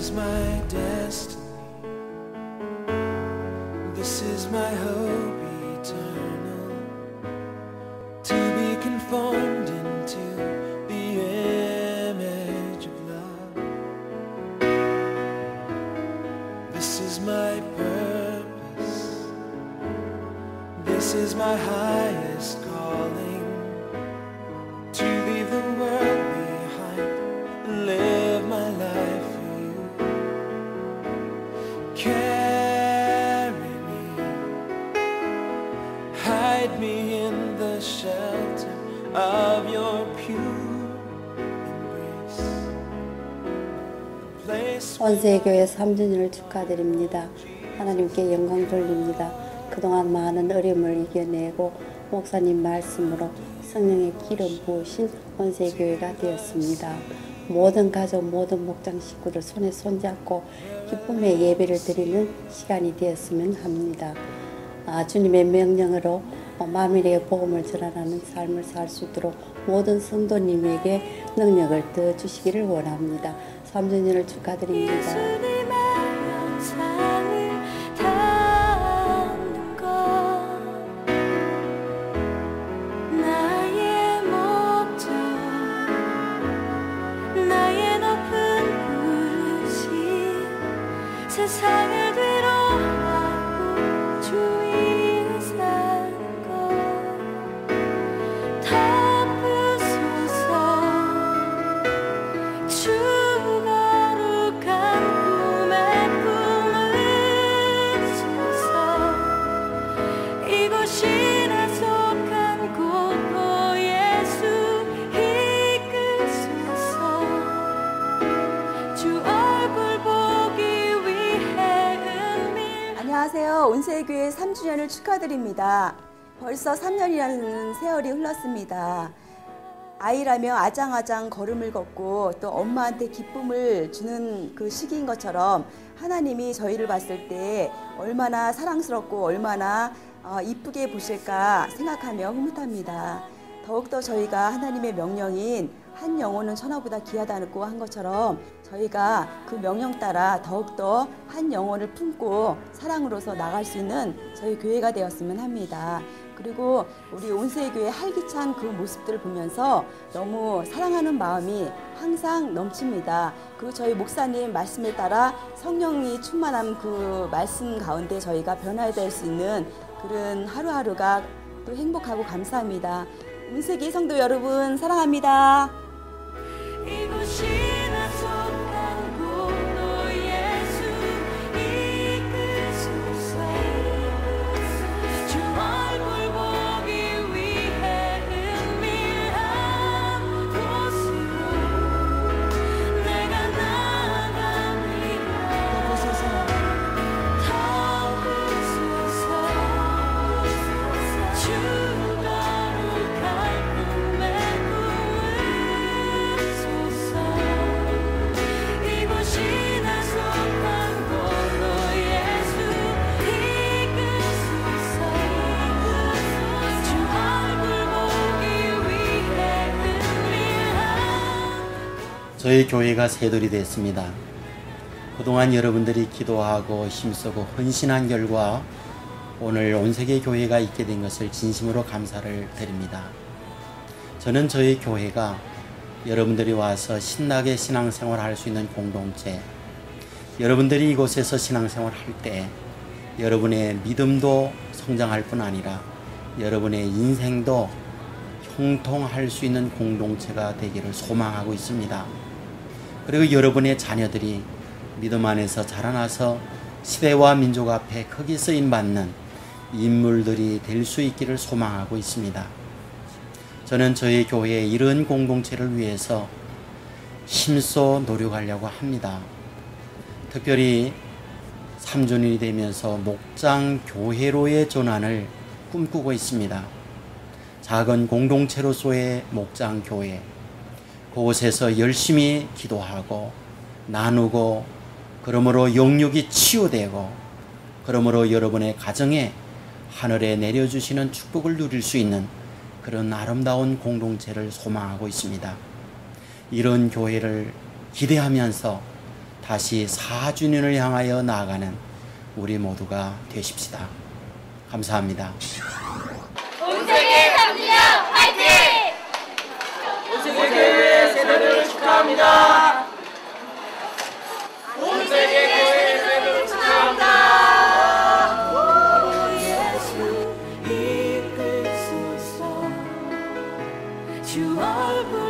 is my destiny. This is my hope eternal. To be conformed into the image of love. This is my purpose. This is my highest calling. 원세교회 3주년을 축하드립니다. 하나님께 영광 돌립니다. 그동안 많은 어려움을 이겨내고 목사님 말씀으로 성령의 기름 부으신 원세교회가 되었습니다. 모든 가족, 모든 목장 식구를 손에 손잡고 기쁨의 예배를 드리는 시간이 되었으면 합니다. 아, 주님의 명령으로 어, 만민에게 복음을 전하는 삶을 살 수 있도록 모든 성도님에게 능력을 더 주시기를 원합니다. 3주년을 축하드립니다. 온세교회 3주년을 축하드립니다. 벌써 3년이라는 세월이 흘렀습니다. 아이라며 아장아장 걸음을 걷고 또 엄마한테 기쁨을 주는 그 시기인 것처럼 하나님이 저희를 봤을 때 얼마나 사랑스럽고 얼마나 어, 이쁘게 보실까 생각하며 흐뭇합니다. 더욱더 저희가 하나님의 명령인 한 영혼은 천하보다 귀하다고 한 것처럼 저희가 그 명령 따라 더욱더 한 영혼을 품고 사랑으로서 나갈 수 있는 저희 교회가 되었으면 합니다. 그리고 우리 온세교회 활기찬 그 모습들을 보면서 너무 사랑하는 마음이 항상 넘칩니다. 그리고 저희 목사님 말씀에 따라 성령이 충만한 그 말씀 가운데 저희가 변화될 수 있는 그런 하루하루가 또 행복하고 감사합니다. 온세기 성도 여러분 사랑합니다. 저희 교회가 새돌이 됐습니다. 그동안 여러분들이 기도하고 힘쓰고 헌신한 결과 오늘 온 세계 교회가 있게 된 것을 진심으로 감사를 드립니다. 저는 저희 교회가 여러분들이 와서 신나게 신앙생활 할 수 있는 공동체, 여러분들이 이곳에서 신앙생활 할 때 여러분의 믿음도 성장할 뿐 아니라 여러분의 인생도 형통할 수 있는 공동체가 되기를 소망하고 있습니다. 그리고 여러분의 자녀들이 믿음 안에서 자라나서 시대와 민족 앞에 크게 쓰임 받는 인물들이 될 수 있기를 소망하고 있습니다. 저는 저희 교회의 이런 공동체를 위해서 힘써 노력하려고 합니다. 특별히 3주년이 되면서 목장 교회로의 전환을 꿈꾸고 있습니다. 작은 공동체로서의 목장 교회, 그곳에서 열심히 기도하고 나누고 그러므로 영육이 치유되고 그러므로 여러분의 가정에 하늘에 내려주시는 축복을 누릴 수 있는 그런 아름다운 공동체를 소망하고 있습니다. 이런 교회를 기대하면서 다시 4주년을 향하여 나아가는 우리 모두가 되십시다. 감사합니다. 축하합니다. 온 세계 교회를 축하합니다. 주 얼굴